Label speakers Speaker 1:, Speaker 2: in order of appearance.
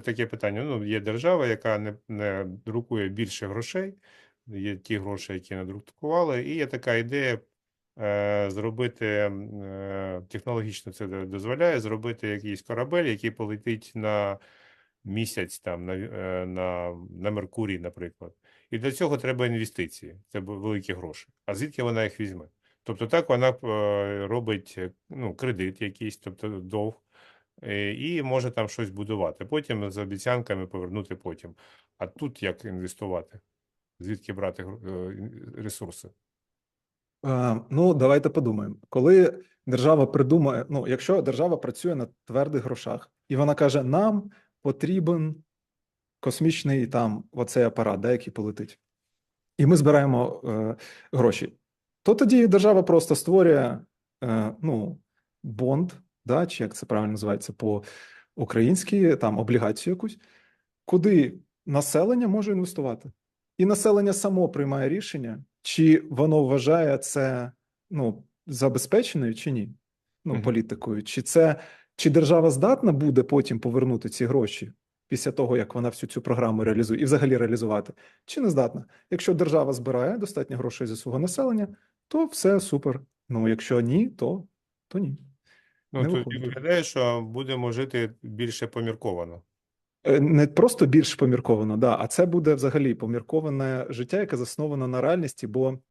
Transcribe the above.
Speaker 1: Таке питання. Ну, є держава, яка не, не друкує більше грошей, є ті гроші, які надрукували, і є така ідея е, зробити е, технологічно це дозволяє зробити якийсь корабель, який полетить на місяць, там, на, е, на, на Меркурій, наприклад. І для цього треба інвестиції, це великі гроші. А звідки вона їх візьме? Тобто так вона е, робить ну, кредит якийсь, тобто довг, і може там щось будувати. Потім з обіцянками повернути потім. А тут як інвестувати? Звідки брати е, ін- ресурси?
Speaker 2: Е, Ну, давайте подумаємо. Коли держава придумає, ну, якщо держава працює на твердих грошах, і вона каже, нам потрібен космічний там оцей апарат, да, який полетить, і ми збираємо е, гроші, то тоді держава просто створює е, ну, бонд, да, чи як це правильно називається по-українськи, там облігацію якусь, куди населення може інвестувати. І населення само приймає рішення, чи воно вважає це ну, забезпеченою чи ні, ну, політикою, чи це чи держава здатна буде потім повернути ці гроші після того, як вона всю цю програму реалізує, і взагалі реалізувати, чи не здатна. Якщо держава збирає достатньо грошей зі свого населення, то все супер. Ну, якщо ні, то, то ні.
Speaker 1: Ну,
Speaker 2: Не
Speaker 1: тоді
Speaker 2: виходить.
Speaker 1: виглядає, що будемо жити більше помірковано.
Speaker 2: Е, Не просто більш помірковано, да, а це буде взагалі помірковане життя, яке засновано на реальності, бо